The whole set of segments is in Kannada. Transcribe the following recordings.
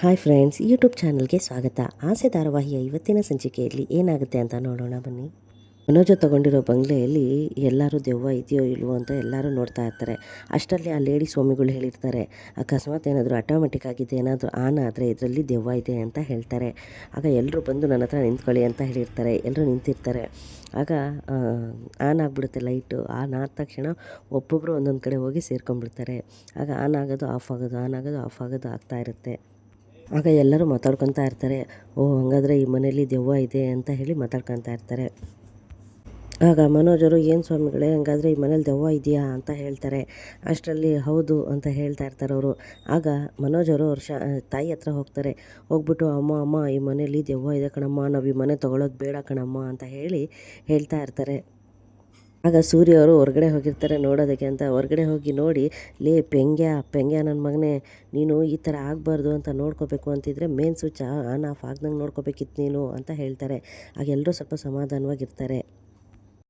ಹಾಯ್ ಫ್ರೆಂಡ್ಸ್ ಯೂಟ್ಯೂಬ್ ಚಾನಲ್ಗೆ ಸ್ವಾಗತ. ಆಸೆ ಧಾರಾವಾಹಿಯ ಇವತ್ತಿನ ಸಂಚಿಕೆಯಲ್ಲಿ ಏನಾಗುತ್ತೆ ಅಂತ ನೋಡೋಣ ಬನ್ನಿ. ಮನೋಜ ತಗೊಂಡಿರೋ ಬಂಗ್ಲೆಯಲ್ಲಿ ಎಲ್ಲರೂ ದೆವ್ವ ಇದೆಯೋ ಇಲ್ವೋ ಅಂತ ಎಲ್ಲರೂ ನೋಡ್ತಾ ಇರ್ತಾರೆ. ಅಷ್ಟರಲ್ಲಿ ಆ ಲೇಡಿ ಸ್ವಾಮಿಗಳು ಹೇಳಿರ್ತಾರೆ, ಅಕಸ್ಮಾತ್ ಏನಾದರೂ ಆಟೋಮೆಟಿಕ್ ಆಗಿದೆ ಏನಾದರೂ ಆನ್ ಆದರೆ ಇದರಲ್ಲಿ ದೆವ್ವ ಇದೆ ಅಂತ ಹೇಳ್ತಾರೆ. ಆಗ ಎಲ್ಲರೂ ಬಂದು ನನ್ನ ಹತ್ರ ನಿಂತ್ಕೊಳ್ಳಿ ಅಂತ ಹೇಳಿರ್ತಾರೆ. ಎಲ್ಲರೂ ನಿಂತಿರ್ತಾರೆ. ಆಗ ಆನ್ ಆಗಿಬಿಡುತ್ತೆ ಲೈಟು ಆನ್ ಆದ ತಕ್ಷಣ ಒಬ್ಬೊಬ್ಬರು ಒಂದೊಂದು ಕಡೆ ಹೋಗಿ ಸೇರ್ಕೊಂಡ್ಬಿಡ್ತಾರೆ. ಆಗ ಆನ್ ಆಗೋದು ಆಫ್ ಆಗೋದು ಆನ್ ಆಗೋದು ಆಫ್ ಆಗೋದು ಆಗ್ತಾ ಇರುತ್ತೆ. ಆಗ ಎಲ್ಲರೂ ಮಾತಾಡ್ಕೊತಾ ಇರ್ತಾರೆ, ಓ, ಹಂಗಾದ್ರೆ ಈ ಮನೇಲಿ ದೆವ್ವ ಇದೆ ಅಂತ ಹೇಳಿ ಮಾತಾಡ್ಕೊತಾ ಇರ್ತಾರೆ. ಆಗ ಮನೋಜರು, ಏನು ಸ್ವಾಮಿಗಳೇ, ಹಂಗಾದರೆ ಈ ಮನೇಲಿ ದೆವ್ವ ಇದೆಯಾ ಅಂತ ಹೇಳ್ತಾರೆ. ಅಷ್ಟರಲ್ಲಿ, ಹೌದು ಅಂತ ಹೇಳ್ತಾ ಇರ್ತಾರೆ ಅವರು. ಆಗ ಮನೋಜರು ಅವ್ರ ಶಾ, ತಾಯಿ ಹತ್ರ ಹೋಗ್ತಾರೆ. ಹೋಗ್ಬಿಟ್ಟು, ಅಮ್ಮ ಅಮ್ಮ, ಈ ಮನೇಲಿ ದೆವ್ವ ಇದೆ ಕಣಮ್ಮ, ನಾವು ಈ ಮನೆ ತೊಗೊಳೋದು ಬೇಡ ಕಣಮ್ಮ ಅಂತ ಹೇಳಿ ಹೇಳ್ತಾ ಇರ್ತಾರೆ. ಆಗ ಸೂರ್ಯ ಅವರು ಹೊರಗಡೆ ಹೋಗಿರ್ತಾರೆ ನೋಡೋದಕ್ಕೆ ಅಂತ. ಹೊರಗಡೆ ಹೋಗಿ ನೋಡಿ, ಲೇ ಪೆಂಗ್ಯ ಪೆಂಗ್ಯ ನನ್ನ ಮಗನೇ, ನೀನು ಈ ಥರ ಆಗಬಾರ್ದು ಅಂತ ನೋಡ್ಕೋಬೇಕು ಅಂತಿದ್ರೆ ಮೇನ್ ಸ್ವಿಚ್ ಆನ್ ಆಫ್ ಆಗ್ದಂಗೆ ನೋಡ್ಕೋಬೇಕಿತ್ತು ನೀನು ಅಂತ ಹೇಳ್ತಾರೆ. ಆಗ ಎಲ್ಲರೂ ಸ್ವಲ್ಪ ಸಮಾಧಾನವಾಗಿರ್ತಾರೆ.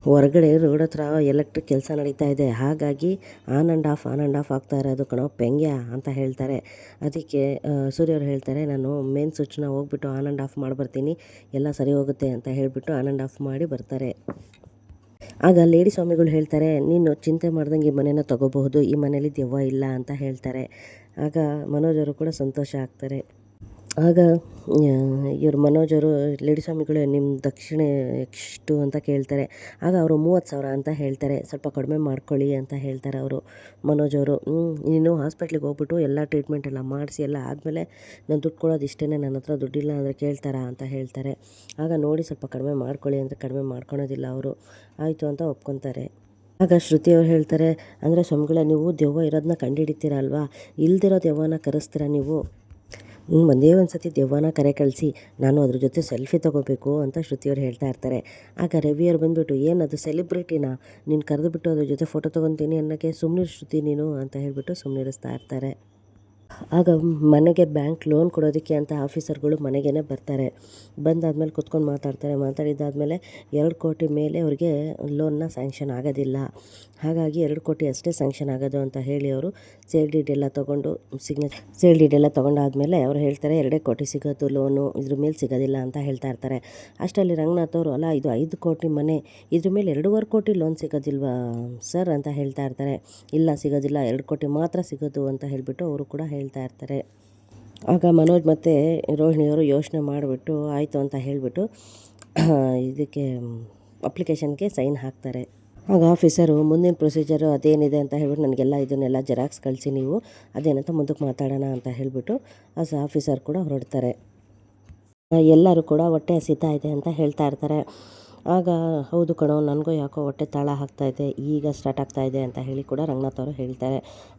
ಹೊರಗಡೆ ರೋಡ್ ಹತ್ರ ಎಲೆಕ್ಟ್ರಿಕ್ ಕೆಲಸ ನಡೀತಾ ಇದೆ. ಹಾಗಾಗಿ on and off on and off ಆಗ್ತಾ ಇರೋದು ಕಣೋ, ಪೆಂಗ್ಯ ಅಂತ ಹೇಳ್ತಾರೆ. ಅದಕ್ಕೆ ಸೂರ್ಯವ್ರು ಹೇಳ್ತಾರೆ, ನಾನು ಮೇನ್ ಸ್ವಿಚ್ನ ಹೋಗ್ಬಿಟ್ಟು ಆನ್ ಆ್ಯಂಡ್ ಆಫ್ ಮಾಡಿಬರ್ತೀನಿ. ಎಲ್ಲ ಸರಿ ಹೋಗುತ್ತೆ ಅಂತ ಹೇಳಿಬಿಟ್ಟು ಆನ್ ಆ್ಯಂಡ್ ಆಫ್ ಮಾಡಿ ಬರ್ತಾರೆ. ಆಗ ಲೇಡಿ ಸ್ವಾಮಿಗಳು ಹೇಳ್ತಾರೆ, ನೀನು ಚಿಂತೆ ಮಾಡ್ದಂಗೆ ಈ ಮನೇನ ತಗೋಬಹುದು, ಈ ಮನೇಲಿ ದೆವ್ವ ಇಲ್ಲ ಅಂತ ಹೇಳ್ತಾರೆ. ಆಗ ಮನೋಜರು ಕೂಡ ಸಂತೋಷ ಆಗ್ತಾರೆ. ಆಗ ಇವರು ಮನೋಜರು, ಲೇಡಿ ಸ್ವಾಮಿಗಳು ನಿಮ್ಮ ದಕ್ಷಿಣೆ ಎಷ್ಟು ಅಂತ ಕೇಳ್ತಾರೆ. ಆಗ ಅವರು ಮೂವತ್ತು ಸಾವಿರ ಅಂತ ಹೇಳ್ತಾರೆ. ಸ್ವಲ್ಪ ಕಡಿಮೆ ಮಾಡ್ಕೊಳ್ಳಿ ಅಂತ ಹೇಳ್ತಾರೆ ಅವರು ಮನೋಜವರು ನೀನು ಹಾಸ್ಪಿಟ್ಲಿಗೆ ಹೋಗ್ಬಿಟ್ಟು ಎಲ್ಲ ಟ್ರೀಟ್ಮೆಂಟ್ ಎಲ್ಲ ಮಾಡಿಸಿ, ಎಲ್ಲ ಆದಮೇಲೆ ನಾನು ದುಡ್ಡು ಕೊಡೋದು ಇಷ್ಟೇ ನನ್ನ ಹತ್ರ ದುಡ್ಡಿಲ್ಲ ಅಂದರೆ ಕೇಳ್ತಾರಾ ಅಂತ ಹೇಳ್ತಾರೆ. ಆಗ ನೋಡಿ ಸ್ವಲ್ಪ ಕಡಿಮೆ ಮಾಡ್ಕೊಳ್ಳಿ ಅಂದರೆ ಕಡಿಮೆ ಮಾಡ್ಕೊಳೋದಿಲ್ಲ ಅವರು. ಆಯಿತು ಅಂತ ಒಪ್ಕೊತಾರೆ. ಆಗ ಶ್ರುತಿ ಅವ್ರು ಹೇಳ್ತಾರೆ, ಅಂದರೆ ಸ್ವಾಮಿಗಳೇ, ನೀವು ದೆವ್ವ ಇರೋದನ್ನ ಕಂಡುಹಿಡಿತೀರ ಅಲ್ವಾ? ಇಲ್ದಿರೋ ದೆವ್ವನ ಕರೆಸ್ತೀರಾ ನೀವು? ಒಂದೇ ಒಂದು ಸತಿ ದೆವ್ವನ ಕರೆ ಕಳಿಸಿ ನಾನು ಅದ್ರ ಜೊತೆ ಸೆಲ್ಫಿ ತೊಗೋಬೇಕು ಅಂತ ಶ್ರುತಿಯವರು ಹೇಳ್ತಾ ಇರ್ತಾರೆ. ಆಗ ರವಿಯವ್ರು ಬಂದುಬಿಟ್ಟು ಏನದು ಸೆಲೆಬ್ರಿಟಿನ ನೀನು ಕರೆದುಬಿಟ್ಟು ಅದ್ರ ಜೊತೆ ಫೋಟೋ ತೊಗೊತೀನಿ ಅನ್ನೋಕ್ಕೆ ಸುಮ್ಮನೆ ಶ್ರುತಿ ನೀನು, ಅಂತ ಹೇಳಿಬಿಟ್ಟು ಸುಮ್ಮನಿರಿಸ್ತಾ ಇರ್ತಾರೆ. ಆಗ ಮನೆಗೆ ಬ್ಯಾಂಕ್ ಲೋನ್ ಕೊಡೋದಕ್ಕೆ ಅಂತ ಆಫೀಸರ್ಗಳು ಮನೆಗೇ ಬರ್ತಾರೆ. ಬಂದಾದ್ಮೇಲೆ ಕುತ್ಕೊಂಡು ಮಾತಾಡ್ತಾರೆ. ಮಾತಾಡಿದ್ದಾದಮೇಲೆ ಎರಡು ಕೋಟಿ ಮೇಲೆ ಅವ್ರಿಗೆ ಲೋನ್ನ ಸ್ಯಾಂಕ್ಷನ್ ಆಗೋದಿಲ್ಲ. ಹಾಗಾಗಿ ಎರಡು ಕೋಟಿ ಅಷ್ಟೇ ಸ್ಯಾಂಕ್ಷನ್ ಆಗೋದು ಅಂತ ಹೇಳಿ ಅವರು ಸೇಲ್ ಡೀಡ್ ಎಲ್ಲ ತೊಗೊಂಡು ಸಿಗ್ನೆ ಸೇಲ್ ಡೀಡ್ ಎಲ್ಲ ತೊಗೊಂಡಾದ್ಮೇಲೆ ಅವ್ರು ಹೇಳ್ತಾರೆ, ಎರಡೇ ಕೋಟಿ ಸಿಗೋದು ಲೋನು, ಇದ್ರ ಮೇಲೆ ಸಿಗೋದಿಲ್ಲ ಅಂತ ಹೇಳ್ತಾ ಇರ್ತಾರೆ. ಅಷ್ಟರಲ್ಲಿ ರಂಗನಾಥ್ ಅವರು, ಅಲ್ಲ, ಇದು ಐದು ಕೋಟಿ ಮನೆ, ಇದ್ರ ಮೇಲೆ ಎರಡೂವರೆ ಕೋಟಿ ಲೋನ್ ಸಿಗೋದಿಲ್ವಾ ಸರ್ ಅಂತ ಹೇಳ್ತಾ ಇರ್ತಾರೆ. ಇಲ್ಲ, ಸಿಗೋದಿಲ್ಲ, ಎರಡು ಕೋಟಿ ಮಾತ್ರ ಸಿಗೋದು ಅಂತ ಹೇಳಿಬಿಟ್ಟು ಅವರು ಕೂಡ ಹೇಳ್ತಾ ಇರ್ತಾರೆ. ಆಗ ಮನೋಜ್ ಮತ್ತು ರೋಹಿಣಿಯವರು ಯೋಚನೆ ಮಾಡಿಬಿಟ್ಟು, ಆಯಿತು ಅಂತ ಹೇಳಿಬಿಟ್ಟು, ಇದಕ್ಕೆ ಅಪ್ಲಿಕೇಶನ್ಗೆ ಸೈನ್ ಹಾಕ್ತಾರೆ. ಆಗ ಆಫೀಸರು ಮುಂದಿನ ಪ್ರೊಸೀಜರು ಅದೇನಿದೆ ಅಂತ ಹೇಳ್ಬಿಟ್ಟು ನನಗೆಲ್ಲ ಇದನ್ನೆಲ್ಲ ಜೆರಾಕ್ಸ್ ಕಳಿಸಿ ನೀವು. ಅದೇನಂತ ಮುಂದಕ್ಕೆ ಮಾತಾಡೋಣ ಅಂತ ಹೇಳಿಬಿಟ್ಟು ಸಹ ಆಫೀಸರ್ ಕೂಡ ಹೊರಡ್ತಾರೆ. ಎಲ್ಲರೂ ಕೂಡ ಹೊಟ್ಟೆ ಹಸಿತಾ ಇದೆ ಅಂತ ಹೇಳ್ತಾ ಇರ್ತಾರೆ. ಆಗ, ಹೌದು ಕಣೋ, ನನಗೂ ಯಾಕೋ ಹೊಟ್ಟೆ ತಾಳ ಇದೆ, ಈಗ ಸ್ಟಾರ್ಟ್ ಆಗ್ತಾ ಇದೆ ಅಂತ ಹೇಳಿ ಕೂಡ ರಂಗನಾಥ್ ಅವರು ಹೇಳ್ತಾರೆ.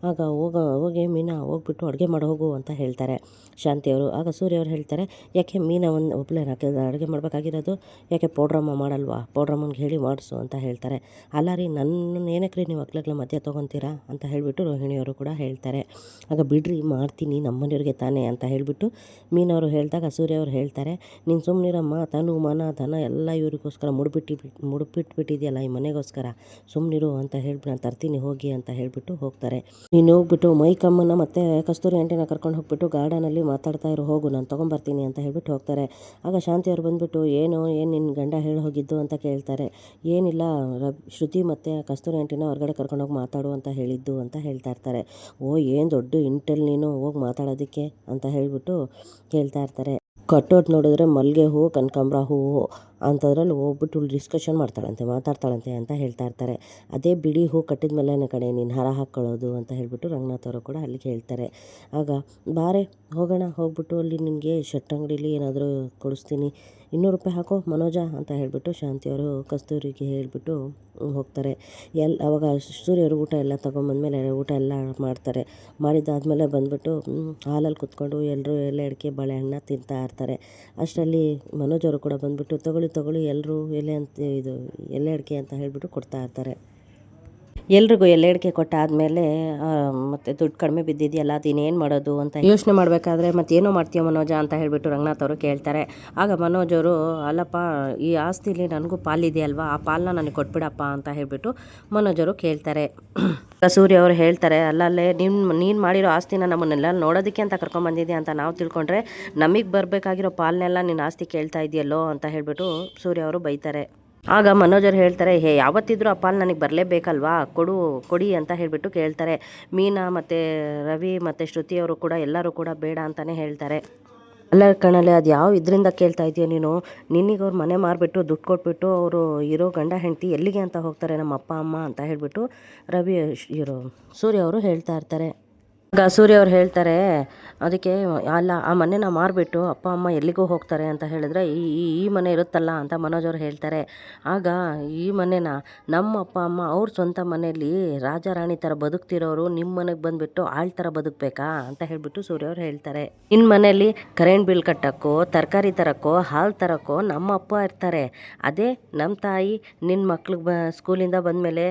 ಆಗ ಹೋಗೋ, ಹೋಗಿ ಮೀನಾ ಹೋಗ್ಬಿಟ್ಟು ಅಡುಗೆ ಮಾಡಿ, ಹೋಗು ಅಂತ ಹೇಳ್ತಾರೆ ಶಾಂತಿಯವರು ಆಗ ಸೂರ್ಯ ಅವರು ಹೇಳ್ತಾರೆ, ಯಾಕೆ ಮೀನಾ ಒಂದು ಒಬ್ಬಳೇ ಅಡುಗೆ ಮಾಡಬೇಕಾಗಿರೋದು? ಯಾಕೆ ಪೌಡ್ರಮ್ಮ ಮಾಡಲ್ವಾ? ಪೌಡ್ರಮ್ಮನಿಗೆ ಹೇಳಿ ಮಾಡಿಸು ಅಂತ ಹೇಳ್ತಾರೆ. ಅಲ್ಲ ರೀ ನನ್ನ ಏನಕ್ಕೆ ರೀ ನೀವು ಅಗ್ಲಗ್ಲ ಮಧ್ಯ ತೊಗೊತೀರಾ? ಅಂತ ಹೇಳಿಬಿಟ್ಟು ರೋಹಿಣಿಯವರು ಕೂಡ ಹೇಳ್ತಾರೆ. ಆಗ ಬಿಡ್ರಿ, ಮಾಡ್ತೀನಿ, ನಮ್ಮನೆಯವ್ರಿಗೆ ತಾನೇ ಅಂತ ಹೇಳಿಬಿಟ್ಟು ಮೀನವರು ಹೇಳಿದಾಗ ಸೂರ್ಯ ಅವರು ಹೇಳ್ತಾರೆ, ನೀನು ಸುಮ್ಮನಿರಮ್ಮ ತನು, ಮನ, ಧನ ಎಲ್ಲ ಇವರಿಗೋಸ್ಕರ ಮುಡ್ಬಿಟ್ಟು ಮುಡ್ಬಿಟ್ಬಿಟ್ಟಿದೆಯಲ್ಲ ಈ ಮನೆಗೋಸ್ಕರ. ಸುಮ್ಮನಿರು ಅಂತ ಹೇಳ್ಬಿಟ್ಟು ನಾನು ತರ್ತೀನಿ, ಹೋಗಿ ಅಂತ ಹೇಳಿಬಿಟ್ಟು ಹೋಗ್ತಾರೆ. ನೀನು ಹೋಗ್ಬಿಟ್ಟು ಮೈಕಮ್ಮನ ಮತ್ತು ಕಸ್ತೂರಿ ಆಂಟಿನ ಕರ್ಕೊಂಡು ಹೋಗ್ಬಿಟ್ಟು ಗಾರ್ಡನಲ್ಲಿ ಮಾತಾಡ್ತಾ ಇರೋ, ಹೋಗು, ನಾನು ತೊಗೊಂಬರ್ತೀನಿ ಅಂತ ಹೇಳ್ಬಿಟ್ಟು ಹೋಗ್ತಾರೆ. ಆಗ ಶಾಂತಿಯವ್ರು ಬಂದುಬಿಟ್ಟು, ಏನು ಏನು ನಿನ್ನ ಗಂಡ ಹೇಳಿ ಹೋಗಿದ್ದು? ಅಂತ ಕೇಳ್ತಾರೆ. ಏನಿಲ್ಲ ಶ್ರುತಿ ಮತ್ತು ಕಸ್ತೂರಿ ಆಂಟಿನ ಹೊರಗಡೆ ಕರ್ಕೊಂಡೋಗಿ ಮಾತಾಡು ಅಂತ ಹೇಳಿದ್ದು ಅಂತ ಹೇಳ್ತಾ ಇರ್ತಾರೆ. ಓ, ಏನು ದೊಡ್ಡ ಇಂಟಲ್ ನೀನು, ಹೋಗಿ ಮಾತಾಡೋದಕ್ಕೆ? ಅಂತ ಹೇಳಿಬಿಟ್ಟು ಹೇಳ್ತಾ ಇರ್ತಾರೆ. ಕಟ್ಟೋಟ್ ನೋಡಿದ್ರೆ ಮಲ್ಲಿಗೆ ಹೂವು ಕನಕಾಂಬ್ರ ಹೂವು ಅಂಥದ್ರಲ್ಲಿ ಹೋಗ್ಬಿಟ್ಟು ಡಿಸ್ಕಷನ್ ಮಾಡ್ತಾಳಂತೆ, ಮಾತಾಡ್ತಾಳಂತೆ ಅಂತ ಹೇಳ್ತಾ ಇರ್ತಾರೆ. ಅದೇ ಬಿಡಿ ಹೂ ಕಟ್ಟಿದ ಮೇಲೆ ಕಡೆ ನೀನು ಹರ ಹಾಕ್ಕೊಳ್ಳೋದು ಅಂತ ಹೇಳಿಬಿಟ್ಟು ರಂಗನಾಥ್ ಅವರು ಕೂಡ ಅಲ್ಲಿಗೆ ಹೇಳ್ತಾರೆ. ಆಗ, ಬಾರೆ, ಹೋಗೋಣ, ಹೋಗ್ಬಿಟ್ಟು ಅಲ್ಲಿ ನಿನಗೆ ಶರ್ಟ್ ಅಂಗಡೀಲಿ ಏನಾದರೂ ಕೊಡಿಸ್ತೀನಿ. ಇನ್ನೂರು ರೂಪಾಯಿ ಹಾಕೋ ಮನೋಜ ಅಂತ ಹೇಳಿಬಿಟ್ಟು ಶಾಂತಿಯವರು ಕಸ್ತೂರಿಗೆ ಹೇಳಿಬಿಟ್ಟು ಹೋಗ್ತಾರೆ. ಎಲ್ಲಿ ಅವಾಗ ಸೂರ್ಯರು ಊಟ ಎಲ್ಲ ತೊಗೊಂಬಂದ್ಮೇಲೆ ಊಟ ಎಲ್ಲ ಮಾಡ್ತಾರೆ. ಮಾಡಿದ್ದಾದಮೇಲೆ ಬಂದುಬಿಟ್ಟು ಹಾಲಲ್ಲಿ ಕುತ್ಕೊಂಡು ಎಲ್ಲರೂ ಎಲೆ ಅಡಿಕೆ ಬಾಳೆಹಣ್ಣು ತಿಂತಾ ಇರ್ತಾರೆ. ಅಷ್ಟರಲ್ಲಿ ಮನೋಜವರು ಕೂಡ ಬಂದುಬಿಟ್ಟು, ತಗೊಳ್ಳಿ ತಗೊಳ್ಳಿ ಎಲ್ಲರೂ ಎಲೆ ಅಂತ, ಇದು, ಎಲೆ ಅಡಿಕೆ ಅಂತ ಹೇಳಿಬಿಟ್ಟು ಕೊಡ್ತಾ ಇರ್ತಾರೆ. ಎಲ್ರಿಗೂ ಎಲ್ಲೆಡಿಕೆ ಕೊಟ್ಟಾದಮೇಲೆ ಮತ್ತೆ ದುಡ್ಡು ಕಡಿಮೆ ಬಿದ್ದಿದೆಯಲ್ಲ ಅದಿನ್ನೇನು ಮಾಡೋದು ಅಂತ ಯೋಚನೆ ಮಾಡಬೇಕಾದ್ರೆ ಮತ್ತೆ ಏನೋ ಮಾಡ್ತೀಯ ಮನೋಜ ಅಂತ ಹೇಳಿಬಿಟ್ಟು ರಂಗನಾಥ್ ಅವರು ಕೇಳ್ತಾರೆ. ಆಗ ಮನೋಜ್ ಅವರು, ಅಲ್ಲಪ್ಪ, ಈ ಆಸ್ತಿಲಿ ನನಗೂ ಪಾಲಿದೆಯಲ್ವಾ? ಆ ಪಾಲನ್ನ ನನಗೆ ಕೊಟ್ಬಿಡಪ್ಪ ಅಂತ ಹೇಳಿಬಿಟ್ಟು ಮನೋಜ್ ಅವರು ಕೇಳ್ತಾರೆ. ಸೂರ್ಯ ಅವರು ಹೇಳ್ತಾರೆ, ಅಲ್ಲಲ್ಲೇ ನಿಮ್ಮ ನೀನು ಮಾಡಿರೋ ಆಸ್ತಿನ ನಮ್ಮನ್ನೆಲ್ಲ ನೋಡೋದಕ್ಕೆ ಅಂತ ಕರ್ಕೊಂಬಂದಿದ್ದೆ ಅಂತ ನಾವು ತಿಳ್ಕೊಂಡ್ರೆ, ನಮಗೆ ಬರಬೇಕಾಗಿರೋ ಪಾಲನೆಲ್ಲ ನೀನು ಆಸ್ತಿ ಕೇಳ್ತಾ ಇದೆಯಲ್ಲೋ ಅಂತ ಹೇಳಿಬಿಟ್ಟು ಸೂರ್ಯ ಅವರು ಬೈತಾರೆ. ಆಗ ಮನೋಜರು ಹೇಳ್ತಾರೆ, ಹೇ, ಯಾವತ್ತಿದ್ರೂ ಅಪ್ಪ ನನಗೆ ಬರಲೇಬೇಕಲ್ವಾ? ಕೊಡು, ಕೊಡಿ ಅಂತ ಹೇಳಿಬಿಟ್ಟು ಕೇಳ್ತಾರೆ. ಮೀನಾ ಮತ್ತು ರವಿ ಮತ್ತು ಶ್ರುತಿ ಅವರು ಕೂಡ ಎಲ್ಲರೂ ಕೂಡ ಬೇಡ ಅಂತಲೇ ಹೇಳ್ತಾರೆ. ಅಲ್ಲ ಕಣಲೆ, ಅದು ಯಾವ ಇದರಿಂದ ಕೇಳ್ತಾ ಇದೆಯಾ ನೀನು? ನಿನಗೆ ಅವ್ರು ಮನೆ ಮಾರಿಬಿಟ್ಟು ದುಡ್ಡು ಕೊಟ್ಬಿಟ್ಟು ಅವರು ಇರೋ ಗಂಡ ಹೆಂಡತಿ ಎಲ್ಲಿಗೆ ಅಂತ ಹೋಗ್ತಾರೆ ನಮ್ಮ ಅಪ್ಪ ಅಮ್ಮ ಅಂತ ಹೇಳಿಬಿಟ್ಟು ರವಿ, ಇರೋ ಸೂರ್ಯ ಅವರು ಹೇಳ್ತಾ ಇರ್ತಾರೆ. ಆಗ ಸೂರ್ಯ ಅವ್ರು ಹೇಳ್ತಾರೆ, ಅದಕ್ಕೆ ಅಲ್ಲ, ಆ ಮನೆನ ಮಾರಿಬಿಟ್ಟು ಅಪ್ಪ, ಅಮ್ಮ ಎಲ್ಲಿಗೋ ಹೋಗ್ತಾರೆ ಅಂತ ಹೇಳಿದ್ರೆ, ಈ ಈ ಈ ಮನೆ ಇರುತ್ತಲ್ಲ ಅಂತ ಮನೋಜ್ ಅವ್ರು ಹೇಳ್ತಾರೆ. ಆಗ ಈ ಮನೆನ ನಮ್ಮ ಅಪ್ಪ, ಅಮ್ಮ ಅವ್ರ ಸ್ವಂತ ಮನೆಯಲ್ಲಿ ರಾಜ ರಾಣಿ ಥರ ಬದುಕ್ತಿರೋರು ನಿಮ್ಮ ಮನೆಗೆ ಬಂದುಬಿಟ್ಟು ಆಳ್ ಥರ ಬದುಕಬೇಕಾ? ಅಂತ ಹೇಳಿಬಿಟ್ಟು ಸೂರ್ಯ ಅವ್ರು ಹೇಳ್ತಾರೆ. ನಿನ್ನ ಮನೆಯಲ್ಲಿ ಕರೆಂಟ್ ಬಿಲ್ ಕಟ್ಟೋಕ್ಕೋ, ತರಕಾರಿ ತರಕ್ಕೋ, ಹಾಲು ತರಕ್ಕೋ ನಮ್ಮ ಅಪ್ಪ ಇರ್ತಾರೆ. ಅದೇ ನಮ್ಮ ತಾಯಿ ನಿನ್ನ ಮಕ್ಳಿಗೆ ಬ, ಸ್ಕೂಲಿಂದ ಬಂದಮೇಲೆ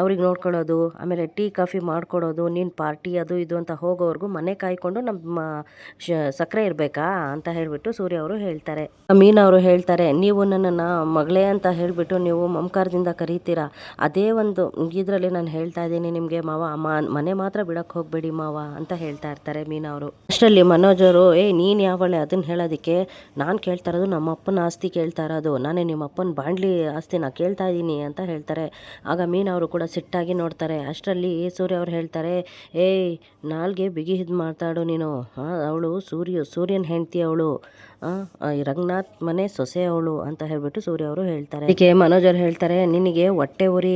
ಅವ್ರಿಗೆ ನೋಡ್ಕೊಳ್ಳೋದು, ಆಮೇಲೆ ಟೀ, ಕಾಫಿ ಮಾಡಿಕೊಡೋದು ನಿನ್ನ ಪಾರ್ಟಿ ಅದು ಇದು ಅಂತ ಹೋಗೋವರೆಗೂ ಮನೆ ಕಾಯ್ಕೊಂಡು ನಮ್ಮ ಸಕ್ಕರೆ ಇರಬೇಕಾ ಅಂತ ಹೇಳಿಬಿಟ್ಟು ಸೂರ್ಯ ಅವರು ಹೇಳ್ತಾರೆ. ಮೀನ ಅವರು ಹೇಳ್ತಾರೆ, ನೀವು ನನ್ನನ್ನು ಮಗಳೇ ಅಂತ ಹೇಳಿಬಿಟ್ಟು ನೀವು ಮಮಕಾರದಿಂದ ಕರೀತೀರಾ? ಅದೇ ಒಂದು ಇದರಲ್ಲಿ ನಾನು ಹೇಳ್ತಾ ಇದ್ದೀನಿ ನಿಮಗೆ ಮಾವ ಮನೆ ಮಾತ್ರ ಬಿಡಕ್ಕೆ ಹೋಗಬೇಡಿ ಮಾವ ಅಂತ ಹೇಳ್ತಾ ಇರ್ತಾರೆ ಮೀನ ಅವರು. ಅಷ್ಟರಲ್ಲಿ ಮನೋಜರು ಏ, ನೀನು ಯಾವಳೆ ಅದನ್ನು ಹೇಳೋದಕ್ಕೆ? ನಾನು ಕೇಳ್ತಾ ಇರೋದು ನಮ್ಮ ಅಪ್ಪನ ಆಸ್ತಿ ಕೇಳ್ತಾ ಇರೋದು. ನಾನೇ ನಿಮ್ಮ ಅಪ್ಪನ ಬಾಂಡ್ಲಿ ಆಸ್ತಿನ ಕೇಳ್ತಾ ಇದ್ದೀನಿ ಅಂತ ಹೇಳ್ತಾರೆ. ಆಗ ಮೀನ ಅವರು ಕೂಡ ಸಿಟ್ಟಾಗಿ ನೋಡ್ತಾರೆ. ಅಷ್ಟರಲ್ಲಿ ಸೂರ್ಯ ಅವ್ರು ಹೇಳ್ತಾರೆ, ಏಯ್ ನಾಲ್ಗೆ ಬಿಗಿ ಇದು ಮಾತಾಡು ನೀನು. ಅವಳು ಸೂರ್ಯ, ಸೂರ್ಯನ ಹೆಂಡತಿ ಅವಳು. ರಂಗನಾಥ್ ಮನೆ ಸೊಸೆ ಅವಳು ಅಂತ ಹೇಳ್ಬಿಟ್ಟು ಸೂರ್ಯ ಅವರು ಹೇಳ್ತಾರೆ. ಅದಕ್ಕೆ ಮನೋಜ್ ಅವ್ರು ಹೇಳ್ತಾರೆ, ನಿನಗೆ ಹೊಟ್ಟೆ ಉರಿ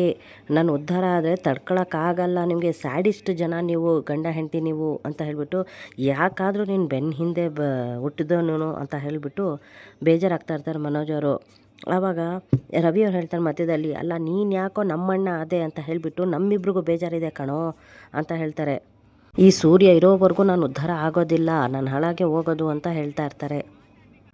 ನಾನು ಉದ್ಧಾರ ಆದರೆ ತಡ್ಕೊಳಕ್ಕಾಗಲ್ಲ, ನಿಮಗೆ ಸ್ಯಾಡಿಸ್ಟ್ ಜನ ನೀವು, ಗಂಡ ಹೆಂಡತಿ ನೀವು ಅಂತ ಹೇಳ್ಬಿಟ್ಟು, ಯಾಕಾದರೂ ನೀನು ಬೆನ್ನ ಹಿಂದೆ ಬ ಹುಟ್ಟಿದವನು ಅಂತ ಹೇಳಿಬಿಟ್ಟು ಬೇಜಾರಾಗ್ತಾ ಇರ್ತಾರೆ ಮನೋಜ್ ಅವರು ಆವಾಗ ರವಿ ಅವ್ರು ಹೇಳ್ತಾರೆ ಮಧ್ಯದಲ್ಲಿ, ಅಲ್ಲ ನೀನು ಯಾಕೋ ನಮ್ಮಣ್ಣ ಅದೇ ಅಂತ ಹೇಳಿಬಿಟ್ಟು ನಮ್ಮಿಬ್ರಿಗೂ ಬೇಜಾರಿದೆ ಕಣೋ ಅಂತ ಹೇಳ್ತಾರೆ. ಈ ಸೂರ್ಯ ಇರೋವರೆಗೂ ನಾನು ಉದ್ಧಾರ ಆಗೋದಿಲ್ಲ, ನಾನು ಹಾಳಾಗೆ ಹೋಗೋದು ಅಂತ ಹೇಳ್ತಾ ಇರ್ತಾರೆ.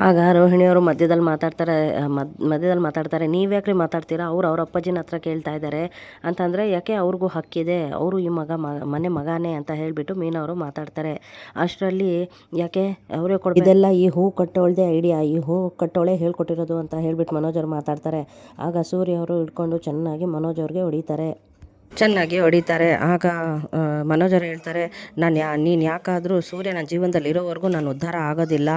ಆಗ ರೋಹಿಣಿಯವರು ಮಧ್ಯದಲ್ಲಿ ಮಾತಾಡ್ತಾರೆ ಮದ್, ಮಧ್ಯದಲ್ಲಿ ಮಾತಾಡ್ತಾರೆ ನೀವು ಯಾಕ್ರಿ ಮಾತಾಡ್ತೀರಾ? ಅವ್ರು ಅವ್ರ ಅಪ್ಪಾಜಿನ ಹತ್ರ ಕೇಳ್ತಾ ಇದ್ದಾರೆ. ಅಂತಂದರೆ, ಯಾಕೆ ಅವ್ರಿಗೂ ಹಕ್ಕಿದೆ? ಅವರು ಈ ಮಗ ಮನೆ ಮಗನೇ ಅಂತ ಹೇಳಿಬಿಟ್ಟು ಮೀನವರು ಮಾತಾಡ್ತಾರೆ. ಅಷ್ಟರಲ್ಲಿ ಯಾಕೆ ಅವರೇ ಕೊಡ ಇದೆಲ್ಲ ಈ ಹೂ ಕಟ್ಟೋಳ್ದೆ ಐಡಿಯಾ. ಈ ಹೂ ಕಟ್ಟೋಳೆ ಹೇಳ್ಕೊಟ್ಟಿರೋದು ಅಂತ ಹೇಳಿಬಿಟ್ಟು ಮನೋಜ್ ಅವ್ರು ಮಾತಾಡ್ತಾರೆ. ಆಗ ಸೂರ್ಯ ಅವರು ಹಿಡ್ಕೊಂಡು ಚೆನ್ನಾಗಿ ಮನೋಜ್ ಅವ್ರಿಗೆ ಹೊಡಿತಾರೆ. ಚೆನ್ನಾಗಿ ಹೊಡಿತಾರೆ. ಆಗ ಮನೋಜರು ಹೇಳ್ತಾರೆ, ನಾನು ಯಾ, ನೀನು ಯಾಕಾದರೂ ಸೂರ್ಯನ ಜೀವನದಲ್ಲಿ ಇರೋವರೆಗೂ ನಾನು ಉದ್ಧಾರ ಆಗೋದಿಲ್ಲ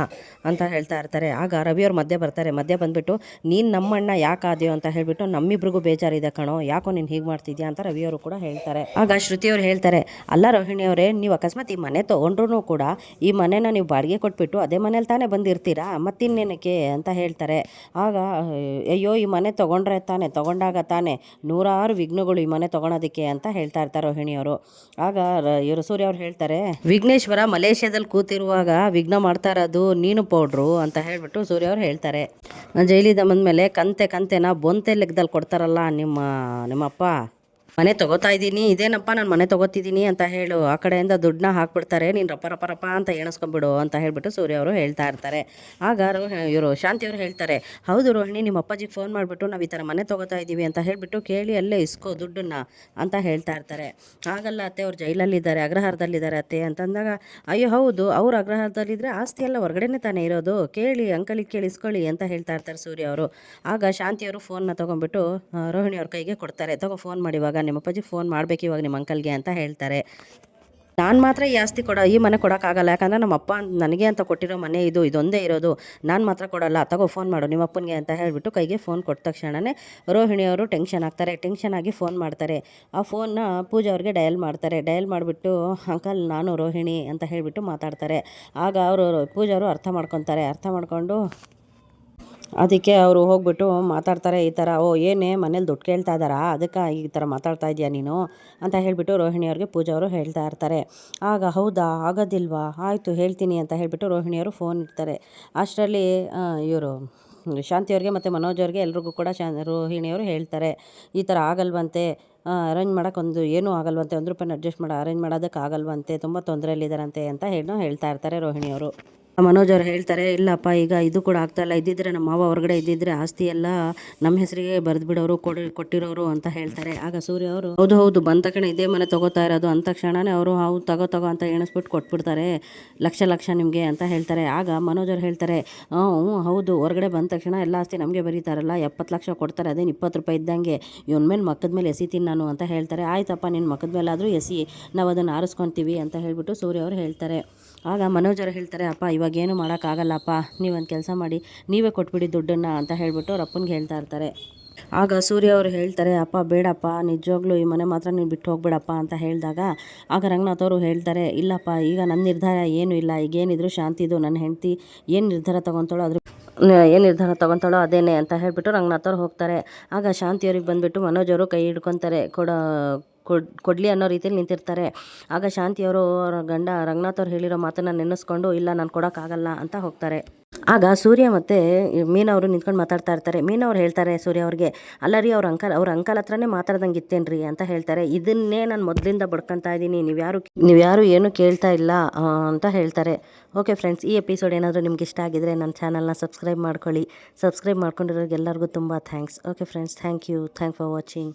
ಅಂತ ಹೇಳ್ತಾ ಇರ್ತಾರೆ. ಆಗ ರವಿಯವ್ರು ಮಧ್ಯೆ ಬರ್ತಾರೆ. ಮಧ್ಯೆ ಬಂದುಬಿಟ್ಟು, ನೀನು ನಮ್ಮಣ್ಣ ಯಾಕಾದ್ಯೋ ಅಂತ ಹೇಳಿಬಿಟ್ಟು, ನಮ್ಮಿಬ್ರಿಗೂ ಬೇಜಾರಿದೆ ಕಣೋ, ಯಾಕೋ ನೀನು ಹೀಗೆ ಮಾಡ್ತಿದ್ಯಾ ಅಂತ ರವಿಯವರು ಕೂಡ ಹೇಳ್ತಾರೆ. ಆಗ ಶ್ರುತಿಯವ್ರು ಹೇಳ್ತಾರೆ, ಅಲ್ಲ ರೋಹಿಣಿಯವರೇ ನೀವು ಅಕಸ್ಮಾತ್ ಈ ಮನೆ ತೊಗೊಂಡ್ರೂ ಕೂಡ ಈ ಮನೆನ ನೀವು ಬಾಡಿಗೆ ಕೊಟ್ಬಿಟ್ಟು ಅದೇ ಮನೇಲಿ ತಾನೇ ಬಂದಿರ್ತೀರಾ? ಮತ್ತಿನ್ನೇನಕ್ಕೆ? ಅಂತ ಹೇಳ್ತಾರೆ. ಆಗ, ಅಯ್ಯೋ, ಈ ಮನೆ ತೊಗೊಂಡ್ರೆ ತಾನೇ, ತೊಗೊಂಡಾಗ ತಾನೇ ನೂರಾರು ವಿಘ್ನಗಳು ಈ ಮನೆ ತೊಗೊಳೋದಕ್ಕೆ ಅಂತ ಹೇಳ್ತಾ ಇರ್ತಾರೆ ರೋಹಿಣಿಯವರು ಆಗ ಇವರು ಸೂರ್ಯ ಅವ್ರು ಹೇಳ್ತಾರೆ, ವಿಘ್ನೇಶ್ವರ ಮಲೇಷ್ಯಾದಲ್ಲಿ ಕೂತಿರುವಾಗ ವಿಘ್ನ ಮಾಡ್ತಾ ಇರೋದು ನೀನು ಪೌಡ್ರು ಅಂತ ಹೇಳ್ಬಿಟ್ಟು ಸೂರ್ಯ ಅವ್ರು ಹೇಳ್ತಾರೆ. ಜೈಲಿಂದ ಬಂದಮೇಲೆ, ಕಂತೆ, ಕಂತೆನ ಬೊಂತೆ ಲೆಕ್ಕದಲ್ಲಿ ಕೊಡ್ತಾರಲ್ಲ ನಿಮ್ಮ, ನಿಮ್ಮಪ್ಪ ಮನೆ ತಗೋತಾ ಇದ್ದೀನಿ, ಇದೇನಪ್ಪ ನಾನು ಮನೆ ತಗೋತಿದ್ದೀನಿ ಅಂತ ಹೇಳು. ಆ ಕಡೆಯಿಂದ ದುಡ್ಡನ್ನ ಹಾಕ್ಬಿಡ್ತಾರೆ, ನೀನು ರಪ್ಪ ರಪ್ಪ ರಪ್ಪ ಅಂತ ಎಣಿಸ್ಕೊಂಬಿಡು ಅಂತ ಹೇಳಿಬಿಟ್ಟು ಸೂರ್ಯ ಅವರು ಹೇಳ್ತಾ ಇರ್ತಾರೆ. ಆಗ ಇವರು ಶಾಂತಿ ಅವರು ಹೇಳ್ತಾರೆ, ಹೌದು ರೋಹಿಣಿ ನಿಮ್ಮ ಅಪ್ಪಾಜಿಗೆ ಫೋನ್ ಮಾಡಿಬಿಟ್ಟು ನಾವು ಈ ಥರ ಮನೆ ತಗೋತಾ ಇದ್ದೀವಿ ಅಂತ ಹೇಳಿಬಿಟ್ಟು ಕೇಳಿ ಅಲ್ಲೇ ಇಸ್ಕೋ ದುಡ್ಡನ್ನ ಅಂತ ಹೇಳ್ತಾ ಇರ್ತಾರೆ. ಆಗಲ್ಲ ಅತ್ತೆ, ಅವ್ರು ಜೈಲಲ್ಲಿದ್ದಾರೆ, ಅಗ್ರಹಾರದಲ್ಲಿದ್ದಾರೆ ಅತ್ತೆ ಅಂತಂದಾಗ, ಅಯ್ಯೋ ಹೌದು, ಅವ್ರು ಅಗ್ರಹಾರದಲ್ಲಿದ್ದರೆ ಆಸ್ತಿ ಎಲ್ಲ ಹೊರಗಡೆನೇ ತಾನೇ ಇರೋದು, ಕೇಳಿ ಅಂಕಲಿಗೆ ಕೇಳಿ ಇಸ್ಕೊಳ್ಳಿ ಅಂತ ಹೇಳ್ತಾ ಇರ್ತಾರೆ ಸೂರ್ಯ ಅವರು. ಆಗ ಶಾಂತಿಯವರು ಫೋನ್ನ ತೊಗೊಂಡ್ಬಿಟ್ಟು ರೋಹಿಣಿ ಅವ್ರ ಕೈಗೆ ಕೊಡ್ತಾರೆ, ತಗೋ ಫೋನ್ ಮಾಡಿ ಇವಾಗ ನಿಮ್ಮ ಅಪ್ಪಾಜಿ ಫೋನ್ ಮಾಡಬೇಕು ಇವಾಗ ನಿಮ್ಮ ಅಂಕಲ್ಗೆ ಅಂತ ಹೇಳ್ತಾರೆ. ನಾನು ಮಾತ್ರ ಜಾಸ್ತಿ ಕೊಡೋ, ಈ ಮನೆ ಕೊಡೋಕ್ಕಾಗಲ್ಲ. ಯಾಕಂದರೆ ನಮ್ಮ ಅಪ್ಪ ನನಗೆ ಅಂತ ಕೊಟ್ಟಿರೋ ಮನೆ ಇದು ಇದೊಂದೇ ಇರೋದು. ನಾನು ಮಾತ್ರ ಕೊಡಲ್ಲ, ತಗೋ ಫೋನ್ ಮಾಡು ನಿಮ್ಮ ಅಪ್ಪನಿಗೆ ಅಂತ ಹೇಳಿಬಿಟ್ಟು ಕೈಗೆ ಫೋನ್ ಕೊಟ್ಟ ತಕ್ಷಣವೇ ರೋಹಿಣಿಯವರು ಟೆನ್ಷನ್ ಆಗ್ತಾರೆ. ಟೆನ್ಷನ್ ಆಗಿ ಫೋನ್ ಮಾಡ್ತಾರೆ. ಆ ಫೋನ್ನ ಪೂಜಾ ಅವ್ರಿಗೆ ಡಯಲ್ ಮಾಡ್ತಾರೆ. ಡಯಲ್ ಮಾಡಿಬಿಟ್ಟು ಅಂಕಲ್ ನಾನು ರೋಹಿಣಿ ಅಂತ ಹೇಳಿಬಿಟ್ಟು ಮಾತಾಡ್ತಾರೆ. ಆಗ ಅವರು, ಪೂಜಾ ಅವರು ಅರ್ಥ ಮಾಡ್ಕೊತಾರೆ. ಅರ್ಥ ಮಾಡ್ಕೊಂಡು ಅದಕ್ಕೆ ಅವರು ಹೋಗ್ಬಿಟ್ಟು ಮಾತಾಡ್ತಾರೆ ಈ ಥರ, ಓ, ಏನೇ ಮನೇಲಿ ದುಡ್ಡು ಕೇಳ್ತಾ ಇದ್ದಾರಾ? ಅದಕ್ಕೆ ಈ ಥರ ಮಾತಾಡ್ತಾ ಇದೆಯಾ ನೀನು? ಅಂತ ಹೇಳಿಬಿಟ್ಟು ರೋಹಿಣಿಯವ್ರಿಗೆ ಪೂಜಾ ಅವರು ಹೇಳ್ತಾ ಇರ್ತಾರೆ. ಆಗ ಹೌದಾ? ಆಗೋದಿಲ್ವಾ? ಆಯಿತು, ಹೇಳ್ತೀನಿ ಅಂತ ಹೇಳಿಬಿಟ್ಟು ರೋಹಿಣಿಯವರು ಫೋನ್ ಇಡ್ತಾರೆ. ಅಷ್ಟರಲ್ಲಿ ಇವರು ಶಾಂತಿಯವ್ರಿಗೆ ಮತ್ತು ಮನೋಜ್ ಅವ್ರಿಗೆ ಎಲ್ರಿಗೂ ಕೂಡ ಶಾ ರೋಹಿಣಿಯವರು ಹೇಳ್ತಾರೆ. ಈ ಥರ ಆಗಲ್ವಂತೆ ಅರೇಂಜ್ ಮಾಡೋಕ್ಕೊಂದು ಏನೂ ಆಗಲ್ವಂತೆ, ಒಂದು ರೂಪಾಯಿ ಅಡ್ಜಸ್ಟ್ ಮಾಡಿ, ಅರೇಂಜ್ ಮಾಡೋದಕ್ಕೆ ಆಗಲ್ವಂತೆ, ತುಂಬ ತೊಂದರೆಯಲ್ಲಿದ್ದಾರಂತೆ ಅಂತ ಹೇಳಿ, ಹೇಳ್ತಾ ಇರ್ತಾರೆ ರೋಹಿಣಿಯವರು ಮನೋಜ್ ಅವ್ರು ಹೇಳ್ತಾರೆ, ಇಲ್ಲಪ್ಪ, ಈಗ ಇದು ಕೂಡ ಆಗ್ತಾಯಿಲ್ಲ ಇದ್ದಿದ್ರೆ ನಮ್ಮ ಮಾವ ಹೊರಗಡೆ ಇದ್ದಿದ್ರೆ ಆಸ್ತಿ ಎಲ್ಲ ನಮ್ಮ ಹೆಸರಿಗೆ ಬರೆದು ಬಿಡೋರು, ಕೊಡಿ, ಕೊಟ್ಟಿರೋರು ಅಂತ ಹೇಳ್ತಾರೆ. ಆಗ ಸೂರ್ಯ ಅವರು, ಹೌದು ಹೌದು, ಬಂದ ತಕ್ಷಣ ಇದೇ ಮನೆ ತಗೋತಾ ಇರೋದು. ಅಂದ ತಕ್ಷಣನೇ ಅವರು, ಹೌದು, ತಗೋ ತಗೋ ಅಂತ ಎಣಿಸ್ಬಿಟ್ಟು ಕೊಟ್ಬಿಡ್ತಾರೆ. ಲಕ್ಷ ಲಕ್ಷ ನಿಮಗೆ ಅಂತ ಹೇಳ್ತಾರೆ. ಆಗ ಮನೋಜ್ ಅವ್ರು ಹೇಳ್ತಾರೆ, ಹ್ಞೂ ಹೌದು, ಹೊರಗಡೆ ಬಂದ ತಕ್ಷಣ ಎಲ್ಲ ಆಸ್ತಿ ನಮಗೆ ಬರೀತಾರಲ್ಲ. ಎಪ್ಪತ್ತು ಲಕ್ಷ ಕೊಡ್ತಾರೆ, ಅದೇನು ಇಪ್ಪತ್ತು ರೂಪಾಯಿ ಇದ್ದಂಗೆ. ಇವನ ಮೇಲೆ ಮಕ್ಕದ ಮೇಲೆ ಎಸಿತೀನಿ ನಾನು ಅಂತ ಹೇಳ್ತಾರೆ. ಆಯ್ತಪ್ಪ ನಿನ್ನ ಮಕ್ಕದ ಮೇಲೆ ಆದರೂ ಎಸಿ, ನಾವು ಅದನ್ನು ಆರಿಸ್ಕೊತೀವಿ ಅಂತ ಹೇಳಿಬಿಟ್ಟು ಸೂರ್ಯ ಅವರು ಹೇಳ್ತಾರೆ. ಆಗ ಮನೋಜ್ ಹೇಳ್ತಾರೆ, ಅಪ್ಪ, ಇವಾಗ ಏನು ಮಾಡೋಕ್ಕಾಗಲ್ಲಪ್ಪ ನೀವೊಂದು ಕೆಲಸ ಮಾಡಿ, ನೀವೇ ಕೊಟ್ಬಿಡಿ ದುಡ್ಡನ್ನು ಅಂತ ಹೇಳಿಬಿಟ್ಟು ಅವ್ರ ಅಪ್ಪನಿಗೆ ಹೇಳ್ತಾ ಇರ್ತಾರೆ. ಆಗ ಸೂರ್ಯ ಅವರು ಹೇಳ್ತಾರೆ, ಅಪ್ಪ, ಬೇಡಪ್ಪ, ನಿಜವಾಗ್ಲೂ ಈ ಮನೆ ಮಾತ್ರ ನೀನು ಬಿಟ್ಟು ಹೋಗ್ಬೇಡಪ್ಪ ಅಂತ ಹೇಳಿದಾಗ, ಆಗ ರಂಗನಾಥ್ ಅವರು ಹೇಳ್ತಾರೆ, ಇಲ್ಲಪ್ಪ, ಈಗ ನನ್ನ ನಿರ್ಧಾರ ಏನೂ ಇಲ್ಲ, ಈಗೇನಿದ್ರು ಶಾಂತಿದು ನನ್ನ ಹೆಂಡತಿ, ಏನು ನಿರ್ಧಾರ ತೊಗೊತಾಳೋ ಅದ್ರ ಏನು ನಿರ್ಧಾರ ತೊಗೊತಾಳೋ ಅದೇನೆ ಅಂತ ಹೇಳಿಬಿಟ್ಟು ರಂಗನಾಥ್ ಅವ್ರು ಹೋಗ್ತಾರೆ. ಆಗ ಶಾಂತಿಯವ್ರಿಗೆ ಬಂದುಬಿಟ್ಟು ಮನೋಜ್ ಅವರು ಕೈ ಹಿಡ್ಕೊತಾರೆ, ಕೊಡ ಕೊಡ್, ಕೊಡಲಿ ಅನ್ನೋ ರೀತಿಯಲ್ಲಿ ನಿಂತಿರ್ತಾರೆ. ಆಗ ಶಾಂತಿಯವರು ಅವರ ಗಂಡ ರಂಗನಾಥ್ ಅವ್ರು ಹೇಳಿರೋ ಮಾತನ್ನು ನೆನೆಸ್ಕೊಂಡು, ಇಲ್ಲ, ನಾನು ಕೊಡೋಕ್ಕಾಗಲ್ಲ ಅಂತ ಹೋಗ್ತಾರೆ. ಆಗ ಸೂರ್ಯ ಮತ್ತು ಮೀನವರು ನಿಂತ್ಕೊಂಡು ಮಾತಾಡ್ತಾ ಇರ್ತಾರೆ. ಮೀನವ್ರು ಹೇಳ್ತಾರೆ ಸೂರ್ಯ ಅವ್ರಿಗೆ, ಅಲ್ಲ ರೀ ಅವ್ರ ಅಂಕಲ್ ಅವ್ರ ಅಂಕಲ್ ಹತ್ರನೇ ಮಾತಾಡ್ದಂಗೆ ಇತ್ತೇನ್ರಿ ಅಂತ ಹೇಳ್ತಾರೆ. ಇದನ್ನೇ ನಾನು ಮೊದಲಿಂದ ಬಡ್ಕೊತಾ ಇದ್ದೀನಿ ನೀವ್ಯಾರು ನೀವ್ಯಾರು ಏನು ಕೇಳ್ತಾ ಇಲ್ಲ ಅಂತ ಹೇಳ್ತಾರೆ. ಓಕೆ ಫ್ರೆಂಡ್ಸ್, ಈ ಎಪಿಸೋಡ್ ಏನಾದರೂ ನಿಮ್ಗೆ ಇಷ್ಟ ಆಗಿದ್ರೆ ನನ್ನ ಚಾನಲ್ನ ಸಬ್ಸ್ಕ್ರೈಬ್ ಮಾಡ್ಕೊಳ್ಳಿ. ಸಬ್ಸ್ಕ್ರೈಬ್ ಮಾಡ್ಕೊಂಡಿರೋರಿಗೆಲ್ಲರಿಗೂ ತುಂಬ thanks. Okay friends, thank you. Thank for watching.